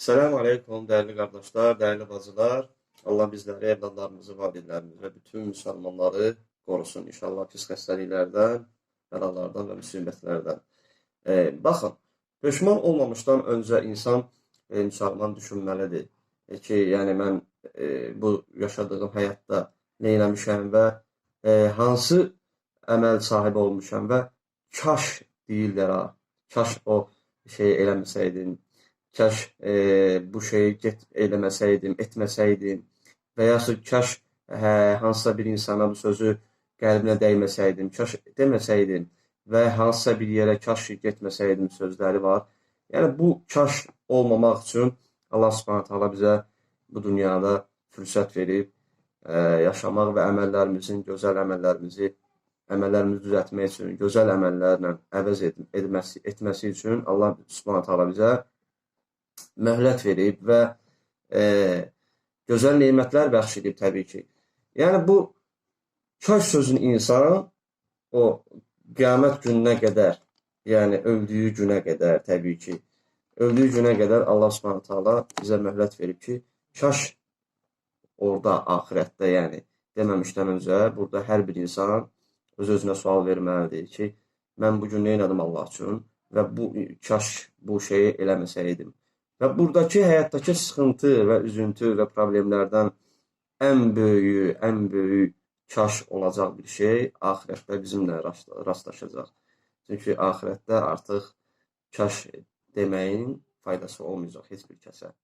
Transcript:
Selamun Aleyküm değerli kardeşler, değerli bacılar. Allah bizleri, evladlarımızı, validelerimizi ve bütün Müslümanları korusun. İnşallah pis xəstəliklərdən, bəlalardan və müsibətlərdən. E, baxın, peşman olmamışdan öncə insan e, müsəlman düşünməlidir e, ki, yəni mən e, bu yaşadığım həyatda nə eləmişəm və e, hansı əməl sahibi olmuşam və kaş deyirlər ha, kaş o şeyi eləməsəydim, kaş e, bu şeyi get eləməsəydim, etməsəydim və yaxud kaş hə, hansısa bir insana bu sözü qəlbinə dəyməsəydim, kaş deməsəydim və hansısa bir yerə kaş getməsəydim sözləri var. Yəni bu kaş olmamaq üçün Allah Subhanahu taala bizə bu dünyada fürsət verib e, yaşamaq və əməllərimizin, gözəl əməllərimizi əməllərimizi düzəltmək üçün, gözəl əməllərlə əvəz ed edməsi, etməsi üçün Allah Subhanahu taala bizə möhlət verib və e, gözəl nemətlər bəxş edib təbii ki. Yəni bu köç sözün insan o qiyamət gününə qədər, yəni öldüyü günə qədər təbii ki, öldüyü günə qədər Allah Subhanahu taala bizə möhlət verib ki, kaş orada axirətdə, yəni deməmişdən öncə burada hər bir insan öz-özünə sual verməlidir ki, mən bu gün nə etdim Allah üçün və bu kaş bu şeyi eləməsəydim. Və burdakı həyatdakı sıxıntı və üzüntü və problemlərdən ən böyüyü, ən böyük kaş olacaq bir şey axirətdə bizimlə rast rastlaşacaq. Çünki axirətdə artıq kaş deməyin faydası olmayacaq heç bir kəsə.